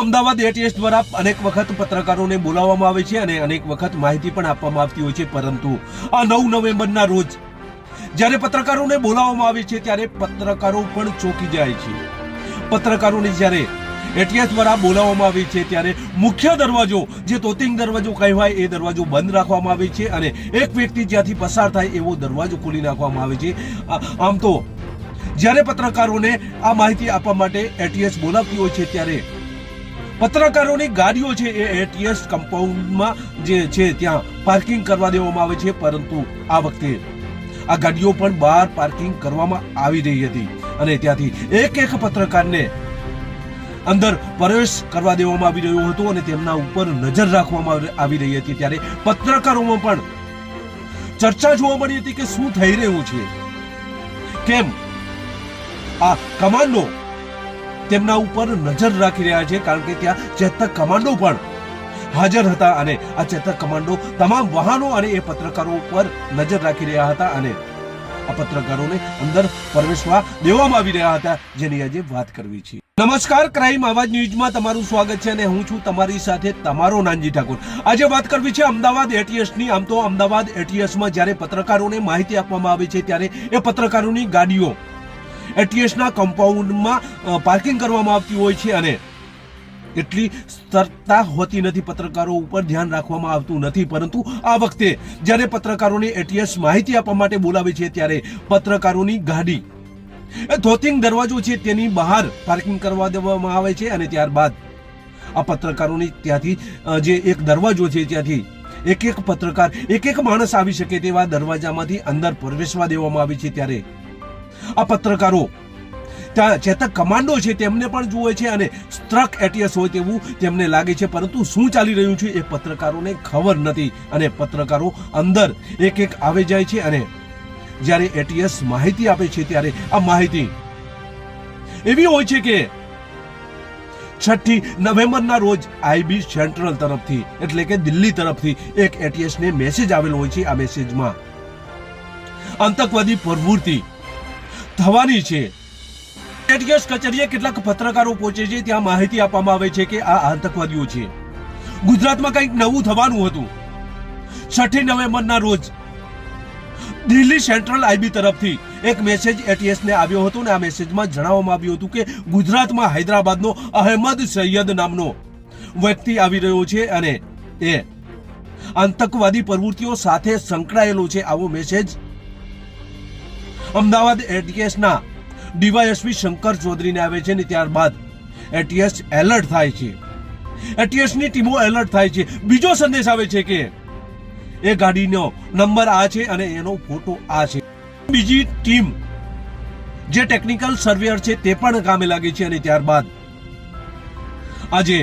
Ahmedabad ATS દ્વારા અનેક વખત પત્રકારોને બોલાવવામાં આવે છે અને અનેક વખત માહિતી પણ આપવામાં આવતી હોય છે. પરંતુ આ નવ નવેમ્બરના રોજ જ્યારે પત્રકારોને બોલાવવામાં આવે છે ત્યારે પત્રકારો પણ ચોંકી જાય છે. પત્રકારોને જ્યારે એટીએસ દ્વારા બોલાવવામાં આવે છે ત્યારે મુખ્ય દરવાજો જે તોતિંગ દરવાજો કહેવાય એ દરવાજો બંધ રાખવામાં આવે છે અને એક વ્યક્તિ જ્યાંથી પસાર થાય એવો દરવાજો ખોલી નાખવામાં આવે છે. આમ તો જ્યારે પત્રકારોને આ માહિતી આપવા માટે એટીએસ બોલાવતી હોય છે ત્યારે પત્રકારોની ગાડીઓ છે એ એટીએસ કમ્પાઉન્ડમાં જે છે ત્યાં પાર્કિંગ કરવા દેવામાં આવે છે, પરંતુ આ વખતે આ ગાડીઓ પણ બહાર પાર્કિંગ કરવામાં આવી રહી હતી અને ત્યાંથી એક એક પત્રકારને અંદર પ્રવેશ કરવા દેવામાં આવી રહ્યો હતો અને તેમના ઉપર નજર રાખવામાં આવી- રહી હતી. ત્યારે પત્રકારોમાં પણ ચર્ચા જોવા મળી હતી કે શું થઈ રહ્યું છે? કેમ? આ કમાન્ડો તેમના ઉપર નજર રાખી રહ્યા છે કારણ કે ત્યાં ચેતક કમાન્ડો પણ હાજર હતા અને આ ચેતક કમાન્ડો તમામ વાહનો અને એ પત્રકારો ઉપર નજર રાખી રહ્યા હતા અને આ પત્રકારોને અંદર પ્રવેશવા દેવામાં આવી રહ્યા હતા, જેની આજે વાત કરવી છે. નમસ્કાર, ક્રાઇમ આવાજ ન્યૂઝમાં તમારું સ્વાગત છે અને હું છું તમારી સાથે તમારો નાનજી ઠાકોર. આજે વાત કરવી છે અમદાવાદ એટીએસની. આમ તો અમદાવાદ એટીએસમાં જ્યારે પત્રકારોને માહિતી આપવામાં આવે છે ત્યારે એ પત્રકારોની ગાડીઓ એટીએસના કમ્પાઉન્ડમાં પાર્કિંગ કરવામાં આવતી હોય છે અને એટલી સ્તરતા હોતી નથી, પત્રકારો ઉપર ધ્યાન રાખવામાં આવતું નથી. પરંતુ આ વખતે જ્યારે પત્રકારોને એટીએસ માહિતી આપવા માટે બોલાવે છે, ત્યારે પત્રકારોની ગાડી, એ ધોતિંગ દરવાજો છે તેની બહાર પાર્કિંગ કરવા દેવામાં આવે છે અને ત્યારબાદ આ પત્રકારોની ત્યાંથી જે એક દરવાજો છે ત્યાંથી એક એક પત્રકાર, એક એક માણસ આવી શકે તેવા દરવાજામાંથી અંદર પ્રવેશવા દેવામાં આવે છે. ત્યારે આ પત્રકારો ત્યાં ચેતક કમાન્ડો છે તેમને પણ જુએ છે અને સ્ટ્રક એટીએસ હોય તેવું તેમને લાગે છે, પરંતુ શું ચાલી રહ્યું છે એ પત્રકારોને ખબર નથી અને પત્રકારો અંદર એક એક આવે જાય છે અને જ્યારે એટીએસ માહિતી આપે છે ત્યારે આ માહિતી એવી હોય છે કે છઠ્ઠી નવેમ્બરના રોજ આઈબી સેન્ટ્રલ તરફથી એટલે કે દિલ્હી તરફથી એક એટીએસ ને મેસેજ આવેલો હોય છે, આ મેસેજમાં આતંકવાદી પ્રવૃત્તિ થવાની છે. એટીએસ કચેરીએ કેટલાક પત્રકારો પહોંચે છે. ત્યાં માહિતી આપવામાં આવે છે કે આ આતંકવાદીઓ છે. ગુજરાતમાં કંઈક નવું થવાનું હતું. છઠ્ઠી નવેમ્બરના રોજ દિલ્હી સેન્ટ્રલ આઈબી તરફથી એક મેસેજ એટીએસને આવ્યો હતો ને આ મેસેજમાં જણાવવામાં આવ્યું હતું કે ગુજરાતમાં હૈદરાબાદનો અહેમદ સૈયદ નામનો વ્યક્તિ આવી રહ્યો છે અને એ આતંકવાદી પ્રવૃત્તિઓ સાથે સંકળાયેલો છે. આવો મેસેજ અમદાવાદ એટીએસના ડીવાયએસપી શંકર ચૌધરીને આવે છે ને ત્યારબાદ એટીએસ એલર્ટ થાય છે. એટીએસની ટીમો એલર્ટ થાય છે. બીજો સંદેશ આવે છે કે એ ગાડીનો નંબર આ છે અને એનો ફોટો આ છે. બીજી ટીમ જે ટેકનિકલ સર્વેયર છે તે પણ કામે લાગે છે અને ત્યારબાદ આજે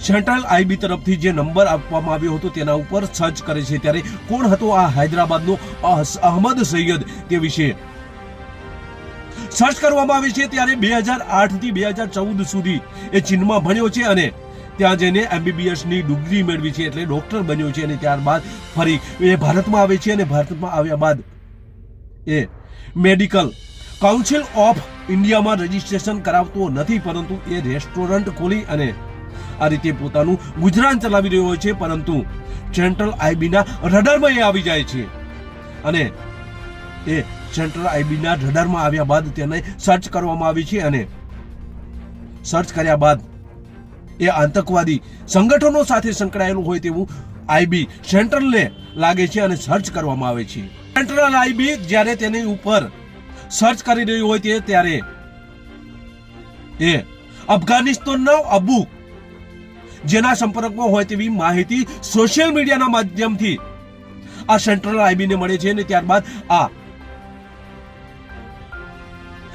સેન્ટ્રલ આઈબી તરફથી જે નંબર આપવામાં આવ્યો હતો તેના ઉપર સર્ચ કરે છે ત્યારે કોણ હતો આ હૈદરાબાદનો અહ- અહમદ સૈયદ તે વિશે? સર્ચ કરવામાં આવે છે ત્યારે બે હજાર આઠથી બે હજાર ચૌદ સુધી એ ચીનમાં ભણ્યો છે અને ત્યાં જઈને એમબીબીએસની ડિગ્રી મેળવી છે એટલે ડોક્ટર બન્યો છે અને ત્યારબાદ ફરી એ ભારતમાં આવે છે અને ભારતમાં આવ્યા બાદ એ મેડિકલ કાઉન્સિલ ઓફ ઇન્ડિયામાં રજીસ્ટ્રેશન કરાવતો નથી પરંતુ એ રેસ્ટોરન્ટ ખોલી અને આ રીતે પોતાનું ગુજરાન ચલાવી રહ્યો હોય છે, પરંતુ સેન્ટ્રલ આઈબીના રડારમાં એ આવી જાય છે. અને એ સેન્ટ્રલ આઈબીના રડારમાં આવ્યા બાદ તેને સર્ચ કરવામાં આવી છે અને સર્ચ કર્યા બાદ એ આતંકવાદી સંગઠનો સાથે સંકળાયેલું હોય તેવું આઈબી સેન્ટ્રલને લાગે છે અને સર્ચ કરવામાં આવે છે. સેન્ટ્રલ આઈબી જ્યારે તેની ઉપર સર્ચ કરી રહ્યું હોય તે ત્યારે એ અફઘાનિસ્તાનનો અબુ જેના સંપર્કમાં હોય તેવી માહિતી સોશિયલ મીડિયાના માધ્યમથી આ સેન્ટ્રલ આઈબીને મળે છે અને ત્યારબાદ આ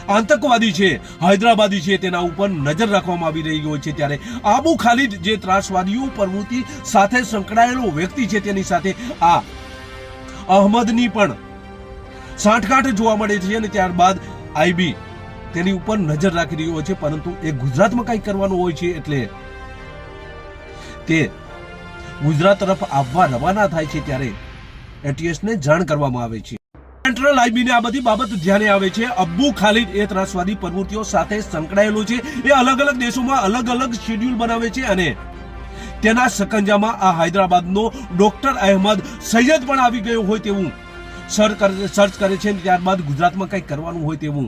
આતંકવાદી છે, હૈદરાબાદી છે, તેના ઉપર નજર રાખવામાં આવી રહી હોય છે ત્યારે આબુ ખાલિદ જે ત્રાસવાદીઓ પ્રવૃત્તિ સાથે સંકળાયેલો વ્યક્તિ છે, તેની સાથે આ અહમદની પણ સાંઠગાંઠ જોવા મળે છે અને ત્યારબાદ આઈબી તેની ઉપર નજર રાખી રહ્યો છે, પરંતુ એ ગુજરાતમાં કંઈક કરવાનું હોય છે એટલે તે ગુજરાત તરફ આવવા રવાના થાય છે ત્યારે એટીએસને જાણ કરવામાં આવે છે. સેન્ટ્રલ આઈબીને આ બધી બાબત ધ્યાને આવે છે. અબ્બુ ખાલિદ એ ત્રાસવાદી પ્રવૃત્તિઓ સાથે સંકળાયેલો છે. એ અલગ અલગ દેશોમાં અલગ અલગ શેડ્યુલ બનાવે છે અને તેના સકંજામાં આ હૈદરાબાદનો ડોક્ટર અહેમદ સૈયદ પણ આવી ગયો હોય તેવું સર્ચ કરે છે ત્યારબાદ ગુજરાતમાં કંઈક કરવાનું હોય તેવું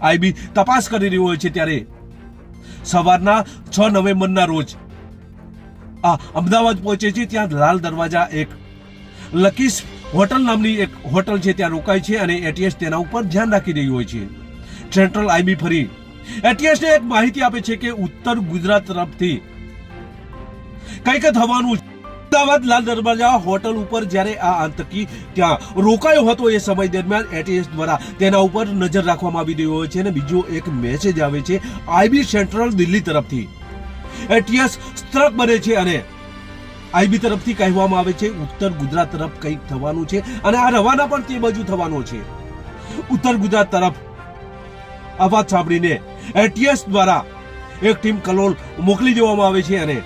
આઈબી તપાસ કરી રહ્યું હોય છે ત્યારે સવારના છ નવેમ્બરના રોજ આ અમદાવાદ પહોંચે છે, ત્યાં લાલ દરવાજા એક લકીસ હોટલ નામની એક હોટલ છે, ત્યાં રોકાય છે અને એટીએસ તેના ઉપર ધ્યાન રાખી રહ્યું હોય છે. સેન્ટ્રલ આઈબી ફરી. એટીએસને એક માહિતી આપે છે કે ઉત્તર ગુજરાત તરફથી કંઈક થવાનું. અમદાવાદ લાલ દરવાજા હોટલ ઉપર જ્યારે આ આતંકી ત્યાં રોકાયો હતો એ સમય દરમિયાન એટીએસ દ્વારા તેના ઉપર નજર રાખવામાં આવી રહ્યો હોય છે અને બીજો એક મેસેજ આવે છે આઈબી સેન્ટ્રલ દિલ્હી તરફથી. એટીએસ સ્ત્રક બને છે અને આઈબી તરફથી કહેવામાં આવે છે, ઉત્તર ગુજરાત તરફ કંઈક થવાનું છે અને આ રવાના પણ તે બાજુ થવાનો છે. ઉત્તર ગુજરાત તરફ અવાજ સાંભળીને એટીએસ દ્વારા એક ટીમ કલોલ મોકલી દેવામાં આવે છે અને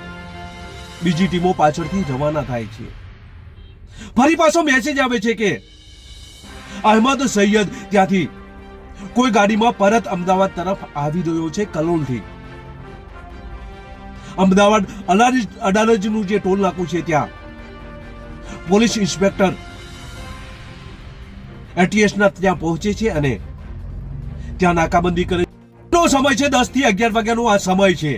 બીજી ટીમો પાછળથી રવાના થાય છે. ફરી પાછો મેસેજ આવે છે કે અહેમદ સૈયદ ત્યાંથી કોઈ ગાડીમાં પરત અમદાવાદ તરફ આવી રહ્યો છે કલોલથી. અમદાવાદ અડાલજ અડાલજનું જે ટોલ નાકું છે ત્યાં. પોલીસ ઇન્સ્પેક્ટર એટીએસના ત્યાં પહોંચે છે અને ત્યાં નાકાબંધી કરે નો સમય છે? દસથી અગિયાર વાગ્યાનો આ સમય છે.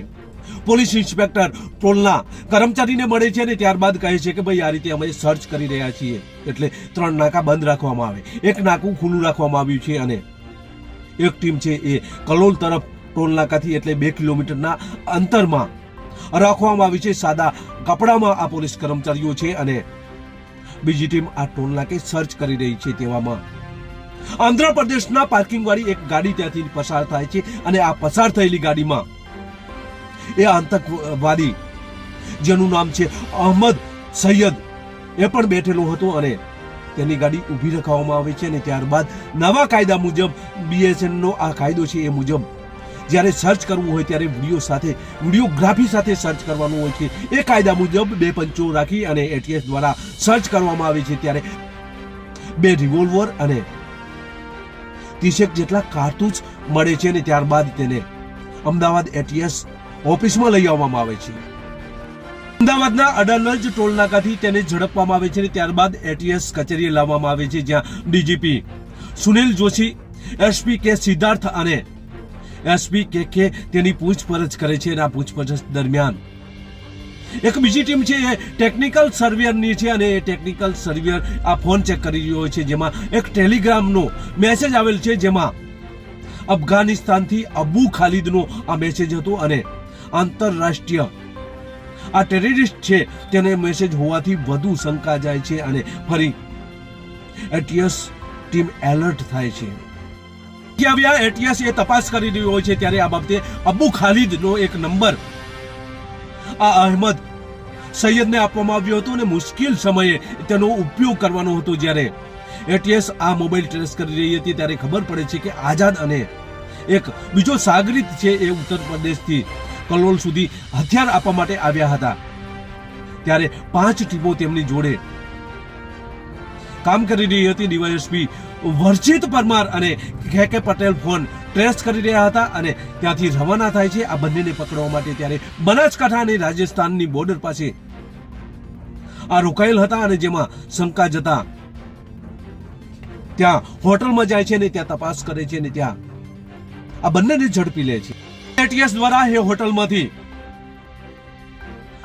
પોલીસ ઇન્સ્પેક્ટર ટોલના કર્મચારીને મળે છે અને ત્યારબાદ કહે છે કે ભાઈ, આ રીતે અમે સર્ચ કરી રહ્યા છીએ. એટલે ત્રણ નાકા બંધ રાખવામાં આવે. એક નાકું ખુલ્લું રાખવામાં આવ્યું છે અને એક ટીમ છે એ કલોલ તરફ ટોલ નાકાથી એટલે બે કિલોમીટરના અંતરમાં રાખવામાં આવી છે. સાદા કપડામાં આ પોલીસ કર્મચારીઓ છે અને બીજી ટીમ આ ટોલ નાકે સર્ચ કરી રહી છે તેવામાં. આંધ્રપ્રદેશના પાર્કિંગ વાળી એક ગાડી ત્યાંથી પસાર થાય છે અને આ પસાર થયેલી ગાડીમાં એ આતંકવાદી જેનું નામ છે અહમદ સૈયદ એ પણ બેઠેલો હતો અને તેની ગાડી ઊભી રખાવવામાં આવે છે અને ત્યારબાદ નવા કાયદા મુજબ બીએસએન નો આ કાયદો છે એ મુજબ જ્યારે સર્ચ કરવું હોય ત્યારે વીડિયો સાથે, વિડીયોગ્રાફી સાથે સર્ચ કરવાનું હોય છે. એ કાયદા મુજબ બે પંચો રાખી અને એટીએસ દ્વારા સર્ચ કરવામાં આવે છે ત્યારે બે રિવોલ્વર અને ત્રીસેક જેટલા કારતૂસ મળે છે અને ત્યારબાદ તેને અમદાવાદ એટીએસ ઓફિસમાં લઈ આવવામાં આવે છે. અમદાવાદના અડાલજ ટોલ નાકાથી તેને ઝડપવામાં આવે છે અને ત્યારબાદ એટીએસ કચેરીએ લાવવામાં આવે છે જ્યાં ડીજીપી સુનિલ જોશી એસપી કે સિદ્ધાર્થ અને એસપી કે કે તેની પૂછપરછ કરે છે અને આ પૂછપરછ દરમિયાન. એક બીજી ટીમ છે, એ ટેકનિકલ સર્વેયરની છે અને એ ટેકનિકલ સર્વેયર આ ફોન ચેક કરી રહ્યો છે જેમાં એક ટેલિગ્રામનો મેસેજ આવેલ છે જેમાં અફઘાનિસ્તાનથી અબુ ખાલિદનો આ મેસેજ હતો અને આંતરરાષ્ટ્રીય આ ટેરરિસ્ટ છે તેને મેસેજ હોવાથી વધુ શંકા જાય છે અને ફરી એટીએસ ટીમ એલર્ટ થાય છે. આવ્યા એટીએસ એ તપાસ કરી રહ્યો હોય છે ત્યારે આ બાબતે અબુ ખાલિદનો એક નંબર આ અહેમદ સૈયદને આપવામાં આવ્યો હતો અને મુશ્કેલ સમયે તેનો ઉપયોગ કરવાનો હતો જ્યારે એટીએસ આ મોબાઈલ ટ્રેસ કરી રહી હતી ત્યારે ખબર પડે છે કે આઝાદ અને એક બીજો સાગરિત છે એ ઉત્તર પ્રદેશથી કલોલ સુધી હથિયાર આપવા માટે આવ્યા હતા. ત્યારે પાંચ ટીમો તેમની જોડે કામ કરી રહી હતી. ડીવાયએસપી વર્જિત પરમાર અને કે કે પટેલ ફોન ટ્રેસ કરી રહ્યા હતા અને ત્યાંથી રવાના થાય છે. આ બંનેને પકડવા માટે ત્યારે બનાસકાંઠા અને રાજસ્થાનની બોર્ડર પાસે આ રોકાયેલ હતા અને જેમાં શંકા જતા ત્યાં હોટલમાં જાય છે ને ત્યાં તપાસ કરે છે ને ત્યાં આ બંનેને ઝડપી લે છે. એટીએસ દ્વારા એ હોટલમાંથી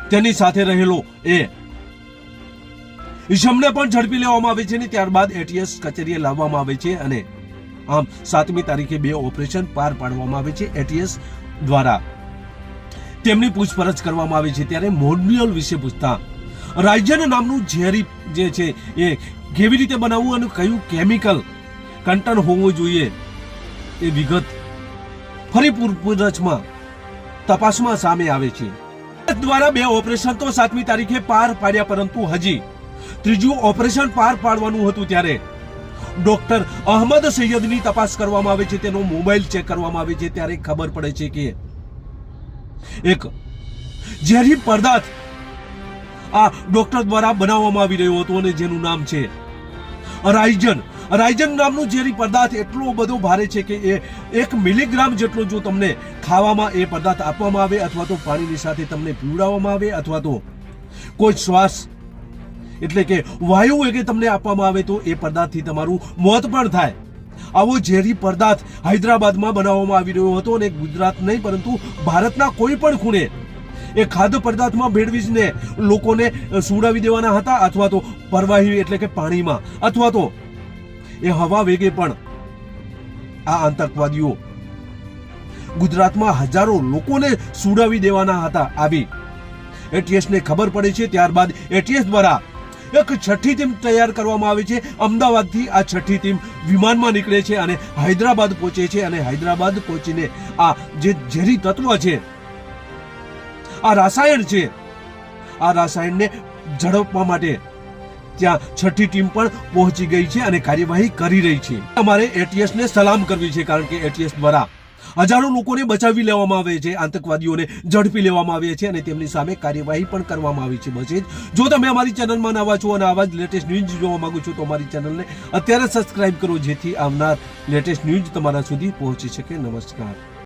તેની સાથે રહેલો એ ઈશમને પણ ઝડપી લેવામાં આવે છે ને ત્યારબાદ એટીએસ કચેરીએ લાવવામાં આવે છે અને આમ સાતમી તારીખે બે ઓપરેશન પાર પાડવામાં આવે છે એટીએસ દ્વારા. તેમની પૂછપરછ કરવામાં આવે છે ત્યારે મોડ્યુલ વિશે પૂછતા. રાજ્યના નામનું ઝેરી જે છે એ કેવી રીતે બનાવવું અને કયું કેમિકલ કંટન હોવું જોઈએ એ વિગત ફરી પૂછપરછમાં તપાસમાં સામે આવે છે. દ્વારા બે ઓપરેશન તો સાતમી તારીખે પાર પાડ્યા પરંતુ હજી ત્રીજું ઓપરેશન પાર પાડવાનું હતું ત્યારે. ડોક્ટર અહમદ સૈયદની તપાસ કરવામાં આવે છે, તેનો મોબાઈલ ચેક કરવામાં આવે છે, ત્યારે ખબર પડે છે કે એક ઝેરી પદાર્થ આ ડોક્ટર દ્વારા બનાવવામાં આવી રહ્યો હતો અને જેનું નામ છે રાઇઝન રાઇઝન નામનું ઝેરી પદાર્થ એટલો બધો ભારે છે કે એ એક મિલીગ્રામ જેટલો જો તમને ખાવામાં એ પદાર્થ આપવામાં આવે અથવા તો પાણીની સાથે તમને પીવડાવવામાં આવે અથવા તો કોઈ શ્વાસ એટલે કે વાયુ વેગે તમને આપવામાં આવે તો એ પદાર્થથી તમારું મોત પણ થાય. આવો ઝેરી પદાર્થ હૈદરાબાદમાં બનાવવામાં આવી રહ્યો હતો અને ગુજરાત નહીં, પરંતુ ભારતના કોઈ પણ ખૂણે એ ખાદ્ય પદાર્થમાં ભેળવીને લોકોને સુડાવી દેવાના હતા અથવા તો પરવાહી એટલે કે પાણીમાં, અથવા તો એ હવા વેગે પણ આ આતંકવાદીઓ ગુજરાતમાં હજારો લોકોને સુડાવી દેવાના હતા. આવી એટીએસને ખબર પડે છે, ત્યારબાદ એટીએસ દ્વારા એક છઠ્ઠી ટીમ તૈયાર કરવામાં આવી છે. અમદાવાદથી આ છઠ્ઠી ટીમ વિમાનમાં નીકળે છે અને હૈદરાબાદ પહોંચે છે અને હૈદરાબાદ પહોંચીને આ જે ઝેરી તત્વ છે, આ રાસાયણ છે, આ રાસાયણને ઝડપવા માટે ત્યાં છઠ્ઠી ટીમ પણ પહોંચી ગઈ છે અને કાર્યવાહી કરી રહી છે. અમારે એટીએસ ને સલામ કરવી છે કારણ કે એટીએસ દ્વારા હજારો લોકોને બચાવી લેવામાં આવે છે, આતંકવાદીઓને ઝડપી લેવામાં આવે છે અને તેમની સામે કાર્યવાહી પણ કરવામાં આવી છે. બસ જો તમે અમારી ચેનલમાં નવા છો અને આવા જ લેટેસ્ટ ન્યૂઝ જોવા માંગો છો, તો અમારી ચેનલને અત્યારે સબસ્ક્રાઇબ કરો, જેથી આવનાર લેટેસ્ટ ન્યૂઝ તમારા સુધી પહોંચી શકે. નમસ્કાર.